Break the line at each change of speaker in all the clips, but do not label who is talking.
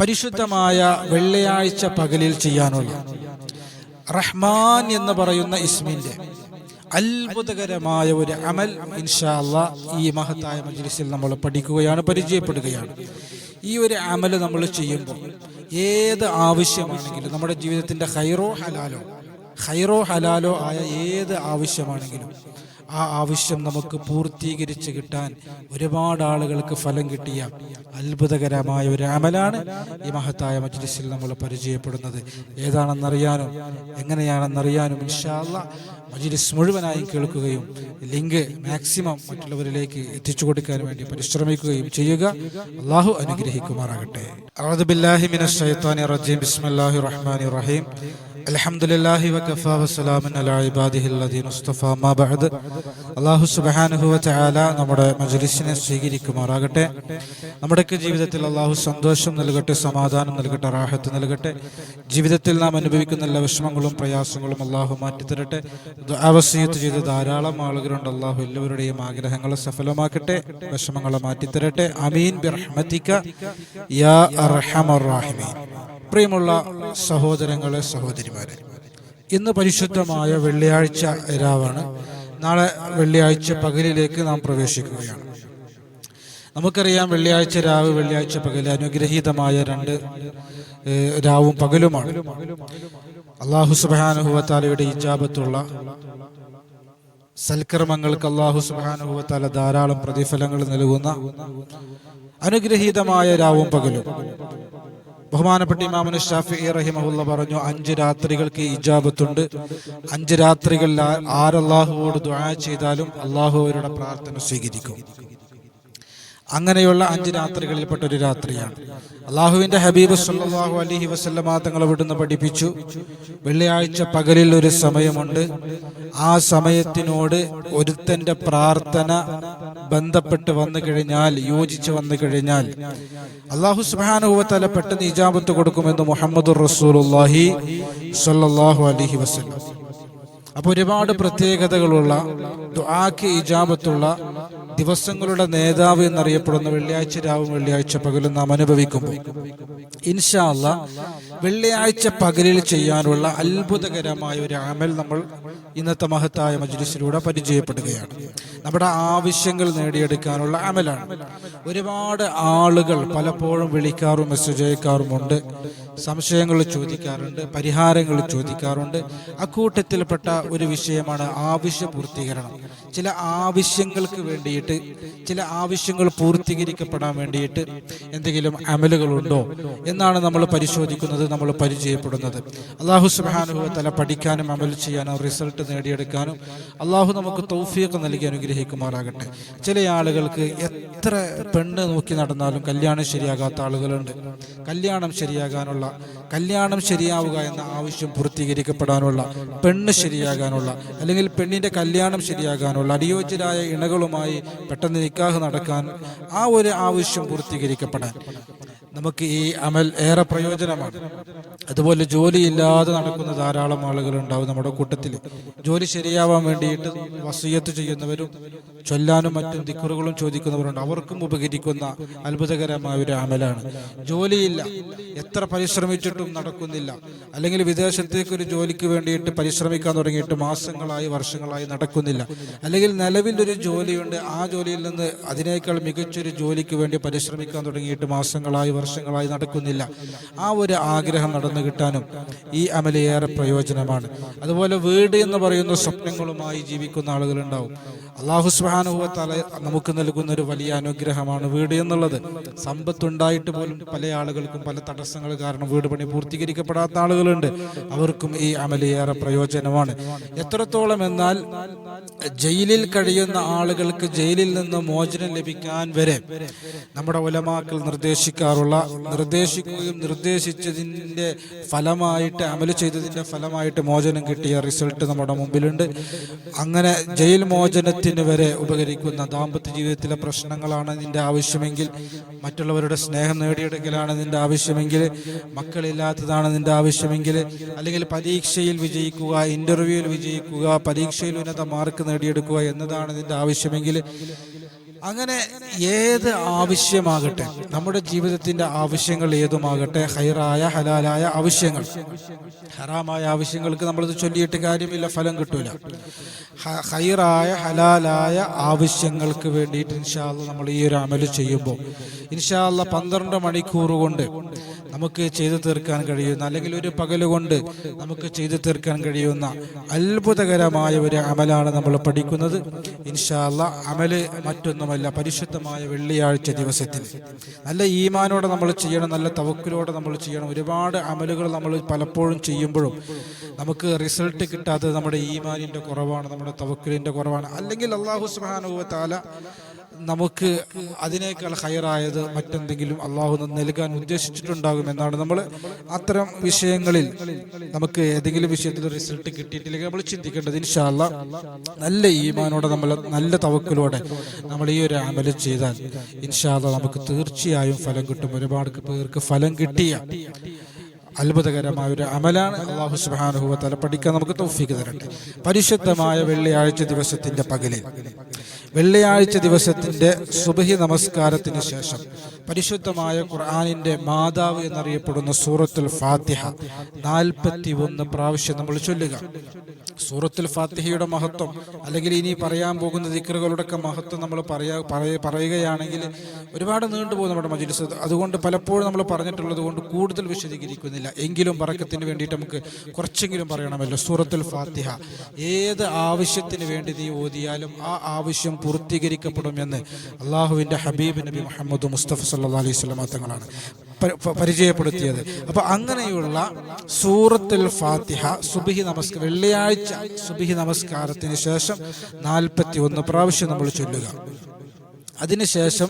പരിശുദ്ധമായ വെള്ളിയാഴ്ച പകലിൽ ചെയ്യാനുള്ള റഹ്മാൻ എന്ന് പറയുന്ന ഇസ്മിന്റെ അത്ഭുതകരമായ ഒരു അമൽ ഇൻഷാല്ല ഈ മഹത്തായ മജ്ലിസിൽ നമ്മൾ പഠിക്കുകയാണ് പരിചയപ്പെടുകയാണ്. ഈ ഒരു അമൽ നമ്മൾ ചെയ്യുമ്പോൾ ഏത് ആവശ്യമാണെങ്കിലും നമ്മുടെ ജീവിതത്തിന്റെ ഹൈറോ ഹലാലോ ഹൈറോ ഹലാലോ ആയ ഏത് ആവശ്യമാണെങ്കിലും ആ ആവശ്യം നമുക്ക് പൂർത്തീകരിച്ച് കിട്ടാൻ ഒരുപാട് ആളുകൾക്ക് ഫലം കിട്ടിയ അത്ഭുതകരമായ ഒരു അമലാണ് ഈ മഹത്തായ മജ്ലിസിൽ നമ്മൾ പരിചയപ്പെടുന്നത്. ഏതാണെന്നറിയാനും എങ്ങനെയാണെന്നറിയാനും ഇൻഷാല്ല മജ്ലിസ് മുഴുവനായി കേൾക്കുകയും ലിങ്ക് മാക്സിമം മറ്റുള്ളവരിലേക്ക് എത്തിച്ചു കൊടുക്കാൻ വേണ്ടി പരിശ്രമിക്കുകയും ചെയ്യുക. അള്ളാഹു അനുഗ്രഹിക്കുമാറാകട്ടെ. റജീം. ബിസ്മില്ലാഹി റഹ്മാനി റഹീം. അൽഹംദുലില്ലാഹി വകഫാ വസ്സലാമുൻ അലാ ഇബാദിഹിൽ ലദീന മുസ്തഫ മാ ബഅദ്. അല്ലാഹു സുബ്ഹാനഹു വ നമ്മുടെ മജ്ലിസിനെ സ്വീകരിക്കുമാറാകട്ടെ. നമ്മുടെയൊക്കെ ജീവിതത്തിൽ അള്ളാഹു സന്തോഷം നൽകട്ടെ സമാധാനം നൽകട്ടെ റാഹത്ത് നൽകട്ടെ. ജീവിതത്തിൽ നാം അനുഭവിക്കുന്ന എല്ലാ വിഷമങ്ങളും പ്രയാസങ്ങളും അള്ളാഹു മാറ്റിത്തരട്ടെ. ദുആവസിയത്ത് ചെയ്ത ധാരാളം ആളുകളുണ്ട്. അള്ളാഹു എല്ലാവരുടെയും ആഗ്രഹങ്ങളെ സഫലമാക്കട്ടെ വിഷമങ്ങളെ മാറ്റിത്തരട്ടെ. അമീൻ. ബിറഹ്മതിക. യാ അർഹമർ റാഹിമീൻ. പ്രിയമുള്ള സഹോദരങ്ങളെ സഹോദരിമാരെ ഇന്ന് പരിശുദ്ധമായ വെള്ളിയാഴ്ച രാവാണ്. നാളെ വെള്ളിയാഴ്ച പകലിലേക്ക് നാം പ്രവേശിക്കുകയാണ്. നമുക്കറിയാം വെള്ളിയാഴ്ച രാവ് വെള്ളിയാഴ്ച പകൽ അനുഗ്രഹീതമായ രണ്ട് രാവും പകലുമാണ്. അള്ളാഹു സുബാനുഹുവത്താലയുടെ ഇജാബത്തുള്ള സൽക്കർമ്മങ്ങൾക്ക് അള്ളാഹു സുബാനുഭവത്താല ധാരാളം പ്രതിഫലങ്ങൾ നൽകുന്ന അനുഗ്രഹീതമായ രാവും പകലും. ബഹുമാനപ്പെട്ട ഇമാമുന് ഷാഫി റഹിമഹുല്ല പറഞ്ഞു അഞ്ച് രാത്രികൾക്ക് ഇജാബത്തുണ്ട്. അഞ്ച് രാത്രികളിൽ ആരല്ലാഹുവോട് ദുആ ചെയ്താലും അള്ളാഹു അവരുടെ പ്രാർത്ഥന സ്വീകരിക്കും. അങ്ങനെയുള്ള അഞ്ച് രാത്രികളിൽപ്പെട്ട ഒരു രാത്രിയാണ്. അള്ളാഹുവിന്റെ ഹബീബ് സല്ലല്ലാഹു അലഹി വസല്ലമ തങ്ങൾ അവിടുന്ന് പഠിപ്പിച്ചു വെള്ളിയാഴ്ച പകലിൽ ഒരു സമയമുണ്ട്. ആ സമയത്തിനോട് ഒരുത്തന്റെ പ്രാർത്ഥന ബന്ധപ്പെട്ട് വന്നു കഴിഞ്ഞാൽ യോജിച്ച് വന്നു കഴിഞ്ഞാൽ അള്ളാഹു സുബാനുഭവത്തല പെട്ടെന്ന് ഇജാബത്ത് കൊടുക്കുമെന്ന് മുഹമ്മദ് റസൂലുള്ളാഹി സല്ലാഹു അലൈഹി വസല്ലം. അപ്പൊ ഒരുപാട് പ്രത്യേകതകളുള്ള ദുആക്ക് ഇജാബത്തുള്ള ദിവസങ്ങളുടെ നേതാവ് എന്നറിയപ്പെടുന്ന വെള്ളിയാഴ്ച രാവും വെള്ളിയാഴ്ച പകലും നാം അനുഭവിക്കുമ്പോൾ ഇൻഷാല്ല വെള്ളിയാഴ്ച പകലിൽ ചെയ്യാനുള്ള അത്ഭുതകരമായ ഒരു അമൽ നമ്മൾ ഇന്നത്തെ മഹത്തായ മജ്ലിസിലൂടെ പരിചയപ്പെടുകയാണ്. നമ്മുടെ ആവശ്യങ്ങൾ നേടിയെടുക്കാനുള്ള അമലാണ്. ഒരുപാട് ആളുകൾ പലപ്പോഴും വിളിക്കാറും മെസ്സേജ് അയക്കാറുമുണ്ട് സംശയങ്ങൾ ചോദിക്കാറുണ്ട് പരിഹാരങ്ങൾ ചോദിക്കാറുണ്ട്. അക്കൂട്ടത്തിൽപ്പെട്ട ഒരു വിഷയമാണ് ആവശ്യ പൂർത്തീകരണം. ചില ആവശ്യങ്ങൾക്ക് വേണ്ടിയിട്ട് ചില ആവശ്യങ്ങൾ പൂർത്തീകരിക്കപ്പെടാൻ വേണ്ടിയിട്ട് എന്തെങ്കിലും അമലുകളുണ്ടോ എന്നാണ് നമ്മൾ പരിശോധിക്കുന്നത് നമ്മൾ പരിചയപ്പെടുന്നത്. അള്ളാഹു സുബാനുഭവ തല പഠിക്കാനും അമൽ ചെയ്യാനും റിസൾട്ട് നേടിയെടുക്കാനും അള്ളാഹു നമുക്ക് തൗഫീഖ് നൽകി അനുഗ്രഹിക്കുമാറാകട്ടെ. ചില ആളുകൾക്ക് എത്ര പെണ്ണ് നോക്കി നടന്നാലും കല്യാണം ശരിയാകാത്ത ആളുകളുണ്ട്. കല്യാണം ശരിയാകാനുള്ള കല്യാണം ശരിയാവുക എന്ന ആവശ്യം പൂർത്തീകരിക്കപ്പെടാനുള്ള പെണ്ണ് ശരിയാകാനുള്ള അല്ലെങ്കിൽ പെണ്ണിന്റെ കല്യാണം ശരിയാകാനുള്ള അനുയോജ്യരായ ഇണകളുമായി പെട്ടെന്ന് നിക്കാഹ് നടക്കാൻ ആ ഒരു ആവശ്യം പൂർത്തീകരിക്കപ്പെടാൻ. നമുക്ക് ഈ അമൽ ഏറെ പ്രയോജനമാണ്. അതുപോലെ ജോലിയില്ലാതെ നടക്കുന്ന ധാരാളം ആളുകൾ ഉണ്ടാവും നമ്മുടെ കൂട്ടത്തിൽ. ജോലി ശരിയാവാൻ വേണ്ടിയിട്ട് വസീയത്ത് ചെയ്യുന്നവരും ചൊല്ലാനും മറ്റും ദിക്കുറുകളും ചോദിക്കുന്നവരുണ്ട്. അവർക്കും ഉപകരിക്കുന്ന അത്ഭുതകരമായ ഒരു അമലാണ്. ജോലിയില്ല എത്ര പരിശ്രമിച്ചിട്ടും നടക്കുന്നില്ല. അല്ലെങ്കിൽ വിദേശത്തേക്ക് ഒരു ജോലിക്ക് വേണ്ടിയിട്ട് പരിശ്രമിക്കാൻ തുടങ്ങിയിട്ട് മാസങ്ങളായി വർഷങ്ങളായി നടക്കുന്നില്ല. അല്ലെങ്കിൽ നിലവിൽ ഒരു ജോലിയുണ്ട്. ആ ജോലിയിൽ നിന്ന് അതിനേക്കാൾ മികച്ചൊരു ജോലിക്ക് വേണ്ടി പരിശ്രമിക്കാൻ തുടങ്ങിയിട്ട് മാസങ്ങളായി വർഷങ്ങളായി നടക്കുന്നില്ല. ആ ഒരു ആഗ്രഹം നടന്നു കിട്ടാനും ഈ അമൽ ഏറെ പ്രയോജനമാണ്. അതുപോലെ വീട് എന്ന് പറയുന്ന സ്വപ്നങ്ങളുമായി ജീവിക്കുന്ന ആളുകളുണ്ടാവും. അള്ളാഹു സുബാനുഭവത്താല നമുക്ക് നൽകുന്ന ഒരു വലിയ അനുഗ്രഹമാണ് വീട് എന്നുള്ളത്. സമ്പത്തുണ്ടായിട്ട് പോലും പല ആളുകൾക്കും പല തടസ്സങ്ങൾ കാരണം വീട് പണി പൂർത്തീകരിക്കപ്പെടാത്ത ആളുകളുണ്ട്. അവർക്കും ഈ അമൽ ഏറെ പ്രയോജനമാണ്. എത്രത്തോളം എന്നാൽ ജയിലിൽ കഴിയുന്ന ആളുകൾക്ക് ജയിലിൽ നിന്ന് മോചനം ലഭിക്കാൻ വരെ നമ്മുടെ ഉലമാക്കൾ നിർദ്ദേശിക്കാറുള്ള നിർദ്ദേശിക്കുകയും നിർദ്ദേശിച്ചതിന്റെ ഫലമായിട്ട് അമൽ ചെയ്തതിന്റെ ഫലമായിട്ട് മോചനം കിട്ടിയ റിസൾട്ട് നമ്മുടെ മുമ്പിലുണ്ട്. അങ്ങനെ ജയിൽ മോചനത്തിന് വരെ ഉപകരിക്കുന്ന ദാമ്പത്യ ജീവിതത്തിലെ പ്രശ്നങ്ങളാണ് നിന്റെ ആവശ്യമെങ്കിൽ മറ്റുള്ളവരുടെ സ്നേഹം നേടിയെടുക്കലാണ് നിന്റെ ആവശ്യമെങ്കിൽ മക്കളില്ലാത്തതാണ് നിന്റെ ആവശ്യമെങ്കിൽ അല്ലെങ്കിൽ പരീക്ഷയിൽ വിജയിക്കുക ഇന്റർവ്യൂവിൽ വിജയിക്കുക പരീക്ഷയിൽ ഉന്നത മാർക്ക് നേടിയെടുക്കുക എന്നതാണ് നിന്റെ ആവശ്യമെങ്കിൽ അങ്ങനെ ഏത് ആവശ്യമാകട്ടെ നമ്മുടെ ജീവിതത്തിന്റെ ആവശ്യങ്ങൾ ഏതുമാകട്ടെ ഹൈറായ ഹലാലായ ആവശ്യങ്ങൾ. ഹറാമായ ആവശ്യങ്ങൾക്ക് നമ്മളിത് ചൊല്ലിയിട്ട് കാര്യമില്ല ഫലം കിട്ടൂല. ഹൈറായ ഹലാലായ ആവശ്യങ്ങൾക്ക് വേണ്ടിയിട്ട് ഇൻഷാല്ല നമ്മൾ ഈ ഒരു അമൽ ചെയ്യുമ്പോൾ ഇൻഷാല്ല പന്ത്രണ്ട് മണിക്കൂർ കൊണ്ട് നമുക്ക് ചെയ്തു തീർക്കാൻ കഴിയുന്ന അല്ലെങ്കിൽ ഒരു പകലുകൊണ്ട് നമുക്ക് ചെയ്തു തീർക്കാൻ കഴിയുന്ന അത്ഭുതകരമായ ഒരു അമലാണ് നമ്മൾ പഠിക്കുന്നത്. ഇൻഷാല്ല അമൽ മറ്റൊന്നുമല്ല പരിശുദ്ധമായ വെള്ളിയാഴ്ച ദിവസത്തിൽ നല്ല ഈമാനോടെ നമ്മൾ ചെയ്യണം നല്ല തവക്കിലോടെ നമ്മൾ ചെയ്യണം. ഒരുപാട് അമലുകൾ നമ്മൾ പലപ്പോഴും ചെയ്യുമ്പോഴും നമുക്ക് റിസൾട്ട് കിട്ടാത്തത് നമ്മുടെ ഈമാനിന്റെ കുറവാണ് നമ്മുടെ തവക്കിലിന്റെ കുറവാണ്. അല്ലെങ്കിൽ അള്ളാഹു സുബാനുഭവത്താല നമുക്ക് അതിനേക്കാൾ ഹയറായത് മറ്റെന്തെങ്കിലും അള്ളാഹു നൽകാൻ ഉദ്ദേശിച്ചിട്ടുണ്ടാകും എന്നാണ്. നമ്മൾ അത്തരം വിഷയങ്ങളിൽ നമുക്ക് ഏതെങ്കിലും വിഷയത്തിൽ റിസൾട്ട് കിട്ടിയിട്ടില്ലെങ്കിൽ നമ്മൾ ചിന്തിക്കേണ്ടത് ഇൻഷാല്ല നല്ല ഈമാനോടെ നമ്മൾ നല്ല തവക്കിലൂടെ നമ്മൾ ഈ ഒരു അമൽ ചെയ്താൽ ഇൻഷാല്ല നമുക്ക് തീർച്ചയായും ഫലം കിട്ടും. ഒരുപാട് പേർക്ക് ഫലം കിട്ടിയ അത്ഭുതകരമായ ഒരു അമലാണ് അള്ളാഹു സുബാനുഭവ തല പഠിക്കാൻ നമുക്ക് തൗഫീക്ക് തരട്ടെ. പരിശുദ്ധമായ വെള്ളിയാഴ്ച ദിവസത്തിന്റെ പകലിൽ വെള്ളിയാഴ്ച ദിവസത്തിന്റെ സുബഹി നമസ്കാരത്തിന് ശേഷം പരിശുദ്ധമായ ഖുർആാനിന്റെ മാതാവ് എന്നറിയപ്പെടുന്ന സൂറത്തുൽ ഫാത്തിഹ നാൽപ്പത്തി ഒന്ന് പ്രാവശ്യം നമ്മൾ ചൊല്ലുക. സൂറത്തുൽ ഫാത്തിഹയുടെ മഹത്വം അല്ലെങ്കിൽ ഇനി പറയാൻ പോകുന്ന ദിക്കറുകളുടെയൊക്കെ മഹത്വം നമ്മൾ പറയ- പറയുകയാണെങ്കിൽ ഒരുപാട് നീണ്ടുപോകും നമ്മുടെ മജിലിസ്. അതുകൊണ്ട് പലപ്പോഴും നമ്മൾ പറഞ്ഞിട്ടുള്ളത് കൊണ്ട് കൂടുതൽ വിശദീകരിക്കുന്നില്ല. എങ്കിലും പറക്കത്തിന് വേണ്ടിയിട്ട് നമുക്ക് കുറച്ചെങ്കിലും പറയണമല്ലോ. സൂറത്തുൽ ഫാത്തിഹ. ഏത് ആവശ്യത്തിന് വേണ്ടി നീ ഓതിയാലും ആ ആവശ്യം പൂർത്തീകരിക്കപ്പെടുമെന്ന് അള്ളാഹുവിന്റെ ഹബീബ് നബി മുഹമ്മദ് മുസ്തഫ സല്ലാ അലൈഹി സ്വലമ തങ്ങളാണ് പരിചയപ്പെടുത്തിയത്. അപ്പൊ അങ്ങനെയുള്ള സൂറത്തുൽ ഫാത്തിഹ സുബിഹി നമസ്കാരം വെള്ളിയാഴ്ച സുബിഹി നമസ്കാരത്തിന് ശേഷം നാൽപ്പത്തി ഒന്ന് പ്രാവശ്യം നമ്മൾ ചൊല്ലുക. അതിനുശേഷം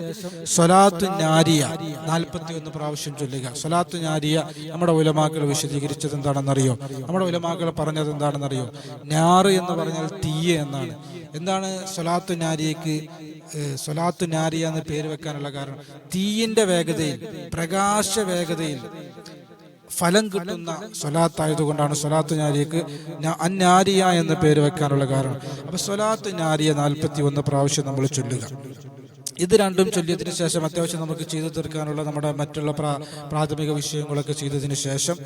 സ്വലാത്തു ഞാരിയ നാൽപ്പത്തി ഒന്ന് പ്രാവശ്യം ചൊല്ലുക. സ്വലാത്തു ഞാരിയ നമ്മുടെ ഉലമാക്കൾ വിശദീകരിച്ചത് എന്താണെന്നറിയോ? നമ്മുടെ ഉലമാക്കൾ പറഞ്ഞത് എന്താണെന്നറിയോ? ഞാറ് എന്ന് പറഞ്ഞാൽ തീയ എന്നാണ്. എന്താണ് സൊലാത്തു നാരിയക്ക് സൊലാത്തു നാരിയ എന്ന് പേര് വെക്കാനുള്ള കാരണം? തീയിന്റെ വേഗതയിൽ പ്രകാശ വേഗതയിൽ ഫലം കിട്ടുന്ന സ്വലാത്തായതുകൊണ്ടാണ് സൊലാത്തു നാരിയക്ക് അന്നാരിയ എന്ന് പേര് വെക്കാനുള്ള കാരണം. അപ്പൊ സൊലാത്തു നാരിയ നാൽപ്പത്തി ഒന്ന് പ്രാവശ്യം നമ്മൾ ചൊല്ലുക. ഇത് രണ്ടും ചൊല്ലിയതിനു ശേഷം അത്യാവശ്യം നമുക്ക് ചെയ്തു തീർക്കാനുള്ള നമ്മുടെ മറ്റുള്ള പ്രാ- പ്രാഥമിക വിഷയങ്ങളൊക്കെ ചെയ്തതിന് ശേഷം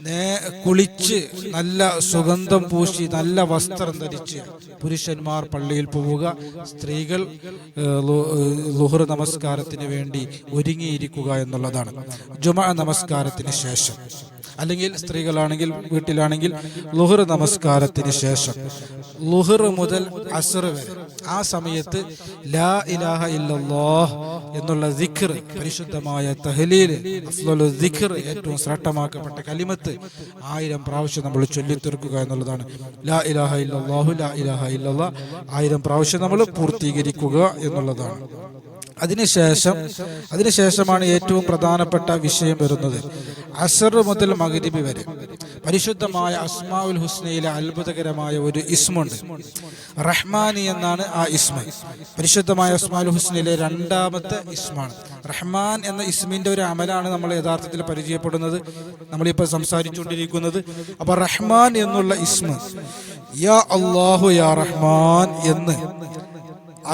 നേ കുളിച്ച് നല്ല സുഗന്ധം പൂശി നല്ല വസ്ത്രം ധരിച്ച് പുരുഷന്മാർ പള്ളിയിൽ പോവുക. സ്ത്രീകൾ ലുഹർ നമസ്കാരത്തിന് വേണ്ടി ഒരുങ്ങിയിരിക്കുക എന്നുള്ളതാണ്. ജുമ നമസ്കാരത്തിന് ശേഷം. അല്ലെങ്കിൽ സ്ത്രീകളാണെങ്കിൽ വീട്ടിലാണെങ്കിൽ ലുഹർ നമസ്കാരത്തിന് ശേഷം. ലുഹർ മുതൽ അസർ വരെ. ആ സമയത്ത് ലാ ഇലാഹ ഇല്ലല്ലാഹ് എന്നുള്ള ദിഖർ പരിശുദ്ധമായ തഹലീൽ ദിഖർ ഏറ്റവും ശ്രേഷ്ഠമാക്കപ്പെട്ട കലിമത്ത് ആയിരം പ്രാവശ്യം നമ്മൾ ചൊല്ലിത്തീർക്കുക എന്നുള്ളതാണ്. ലാ ഇലാഹ ഇല്ലല്ലാഹു ലാ ഇലാഹ ഇല്ലല്ലാഹ് ആയിരം പ്രാവശ്യം നമ്മൾ പൂർത്തീകരിക്കുക എന്നുള്ളതാണ്. അതിനുശേഷം അതിനുശേഷമാണ് ഏറ്റവും പ്രധാനപ്പെട്ട വിഷയം വരുന്നത്. അസർ മുതൽ മകരിബി വരെ. പരിശുദ്ധമായ അസ്മാഉൽ ഹുസ്നയിലെ അത്ഭുതകരമായ ഒരു ഇസ്മുണ്ട്. റഹ്മാനി എന്നാണ് ആ ഇസ്മ. പരിശുദ്ധമായ അസ്മാഉൽ ഹുസ്നയിലെ രണ്ടാമത്തെ ഇസ്മാണ്. റഹ്മാൻ എന്ന ഇസ്മിന്റെ ഒരു അമലാണ് നമ്മൾ യഥാർത്ഥത്തിൽ പരിചയപ്പെടുന്നത്. നമ്മളിപ്പോൾ സംസാരിച്ചുകൊണ്ടിരിക്കുന്നത് അപ്പൊ റഹ്മാൻ എന്നുള്ള ഇസ്മ. യാ അള്ളാഹു യാ റഹ്മാൻ എന്ന്.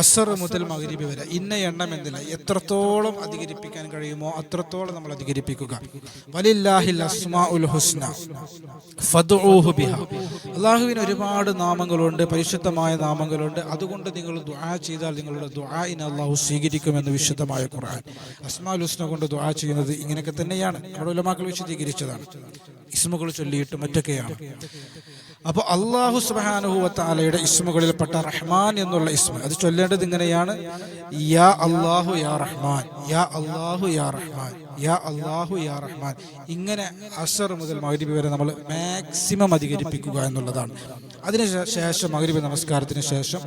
അസർ മുതൽ മകരിബി വരെ. ഇന്ന എണ്ണം എന്തില്ല എത്രത്തോളം അധികരിപ്പിക്കാൻ കഴിയുമോ അത്രത്തോളം നമ്മൾ അധികരിപ്പിക്കുക. അള്ളാഹുവിന് ഒരുപാട് നാമങ്ങളുണ്ട് പരിശുദ്ധമായ നാമങ്ങളുണ്ട്. അതുകൊണ്ട് നിങ്ങൾ ദുആ ചെയ്താൽ നിങ്ങളുടെ ദുആഇനെ അള്ളാഹു സ്വീകരിക്കുമെന്ന് വിശുദ്ധമായ ഖുർആൻ. അസ്മാഉൽ ഹുസ്ന കൊണ്ട് ദുആ ചെയ്യുന്നത് ഇങ്ങനെയൊക്കെ തന്നെയാണ്. നമ്മുടെ ഉലമാക്കൾ വിശദീകരിച്ചതാണ്. ഇസ്മുകൾ ചൊല്ലിയിട്ട് മറ്റൊക്കെയാണ്. അപ്പോൾ അള്ളാഹു സുബാനുഹുവത്താലയുടെ ഇസ്മുകളിൽപ്പെട്ട റഹ്മാൻ എന്നുള്ള ഇസ്മ അത് ചൊല്ലേണ്ടത് ഇങ്ങനെയാണ്. യാ യാ റഹ്മാൻ യാ യാ യാ യാ റഹ്മാൻ. ഇങ്ങനെ അസർ മുതൽ മഗ്രിബ് വരെ നമ്മൾ മാക്സിമം അധികരിപ്പിക്കുക എന്നുള്ളതാണ്. അതിന് ശേ- ശേഷം മഗ്രിബ് നമസ്കാരത്തിന് ശേഷം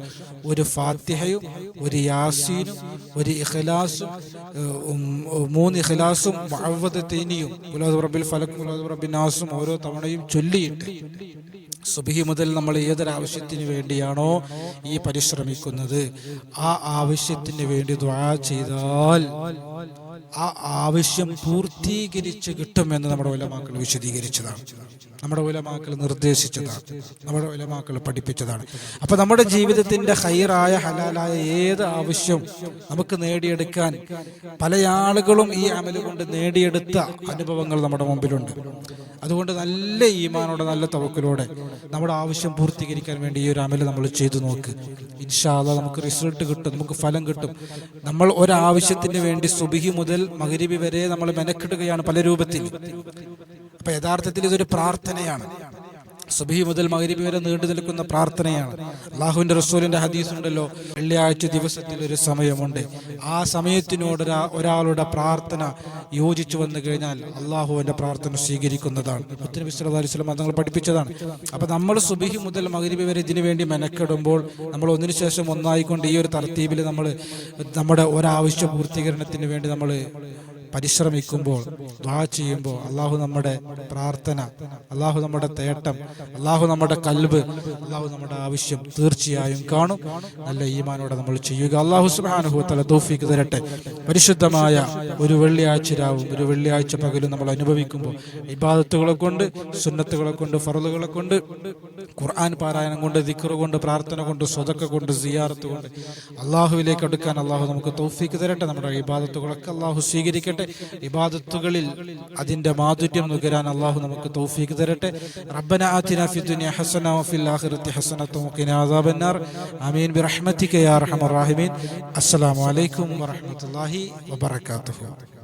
ഒരു ഫാത്തിഹയും ഒരു യാസീനും ഒരു ഇഖലാസും മൂന്ന് ഇഖ്ലാസും മുഅവ്വദത്തൈനിയും ഉലാദ് റബ്ബിൽ ഫലക്കും ഉലാദ് റബ്ബിൻ നാസും ഓരോ തവണയും ചൊല്ലിയിട്ട് സുബഹി മുതൽ നമ്മൾ ഏതൊരു ആവശ്യത്തിന് വേണ്ടിയാണോ ഈ പരിശ്രമിക്കുന്നത്? ആ ആവശ്യത്തിന് വേണ്ടി ദ്വാ ചെയ്താൽ ആ ആവശ്യം പൂർത്തീകരിച്ച് കിട്ടുമെന്ന് നമ്മുടെ ഉലമാക്കൾ വിശദീകരിച്ചതാണ്. നമ്മുടെ ഉലമാക്കൾ നിർദ്ദേശിച്ചതാണ്. നമ്മുടെ ഉലമാക്കൾ പഠിപ്പിച്ചതാണ്. അപ്പൊ നമ്മുടെ ജീവിതത്തിന്റെ ഹൈറായ ഹലാലായ ഏത് ആവശ്യം നമുക്ക് നേടിയെടുക്കാൻ പല ആളുകളും ഈ അമൽ കൊണ്ട് നേടിയെടുത്ത അനുഭവങ്ങൾ നമ്മുടെ മുമ്പിലുണ്ട്. അതുകൊണ്ട് നല്ല ഈമാനോടെ നല്ല തവക്കിലൂടെ നമ്മുടെ ആവശ്യം പൂർത്തീകരിക്കാൻ വേണ്ടി ഈ ഒരു അമൽ നമ്മൾ ചെയ്തു നോക്ക്. ഇൻഷാല്ല നമുക്ക് റിസൾട്ട് കിട്ടും നമുക്ക് ഫലം കിട്ടും. നമ്മൾ ഒരാവശ്യത്തിന് വേണ്ടി സുബിഹി മുതൽ മകരിബി വരെ നമ്മൾ മെനക്കെടുകയാണ് പല രൂപത്തിൽ. അപ്പൊ യഥാർത്ഥത്തിൽ ഇതൊരു പ്രാർത്ഥനയാണ്. സുബഹി മുതൽ മകരിബി വരെ നീണ്ടു നിൽക്കുന്ന പ്രാർത്ഥനയാണ്. അള്ളാഹുവിന്റെ റസൂലിന്റെ ഹദീസ് ഉണ്ടല്ലോ വെള്ളിയാഴ്ച ദിവസത്തിൽ ഒരു സമയമുണ്ട്. ആ സമയത്തിനോട് ഒരാളുടെ പ്രാർത്ഥന യോജിച്ചു വന്നു കഴിഞ്ഞാൽ അള്ളാഹുവിന്റെ പ്രാർത്ഥന സ്വീകരിക്കുന്നതാണ്. മുത്തനബി നമ്മൾ പഠിപ്പിച്ചതാണ്. അപ്പൊ നമ്മൾ സുബഹി മുതൽ മകരിബി വരെ ഇതിനു വേണ്ടി മെനക്കെടുമ്പോൾ നമ്മൾ ഒന്നിനു ശേഷം ഒന്നായിക്കൊണ്ട് ഈ ഒരു തർത്തീബിൽ നമ്മൾ നമ്മുടെ ഒരാവശ്യ പൂർത്തീകരണത്തിന് വേണ്ടി നമ്മൾ പരിശ്രമിക്കുമ്പോൾ ദ്വാ ചെയ്യുമ്പോൾ അള്ളാഹു നമ്മുടെ പ്രാർത്ഥന അള്ളാഹു നമ്മുടെ തേട്ടം അള്ളാഹു നമ്മുടെ കൽബ് അള്ളാഹു നമ്മുടെ ആവശ്യം തീർച്ചയായും കാണും. നല്ല ഈമാനോടെ നമ്മൾ ചെയ്യുക. അള്ളാഹു സുബാനുഭവത്തല തല തോഫിക്ക് തരട്ടെ. പരിശുദ്ധമായ ഒരു വെള്ളിയാഴ്ച രാവും ഒരു വെള്ളിയാഴ്ച പകലും നമ്മൾ അനുഭവിക്കുമ്പോൾ ഇബാദത്തുകളെ കൊണ്ട് സുന്നത്തുകളെ കൊണ്ട് ഫറലുകളെ കൊണ്ട് ഖുർആൻ പാരായണം കൊണ്ട് ദിക്കറ് കൊണ്ട് പ്രാർത്ഥന കൊണ്ട് സ്വതക്ക കൊണ്ട് സിയാറത്ത് കൊണ്ട് അള്ളാഹുവിലേക്ക് അടുക്കാൻ അള്ളാഹു നമുക്ക് തൗഫീക്ക് തരട്ടെ. നമ്മുടെ ഇബാദത്തുകളൊക്കെ അള്ളാഹു സ്വീകരിക്കട്ടെ. ഇബാദത്തുകളിൽ അതിന്റെ മാധുര്യം നുകരാൻ അള്ളാഹു നമുക്ക് തൗഫീക്ക് തരട്ടെ. റബ്ബന ആതിന ഫി ഹസന വഫിൽ ആമീൻ. ബിറഹ്മതിക അർഹമർ റഹീമീൻ. അസ്സലാമു അലൈക്കും വറഹ്മത്തുള്ളാഹി വബറകാതുഹു.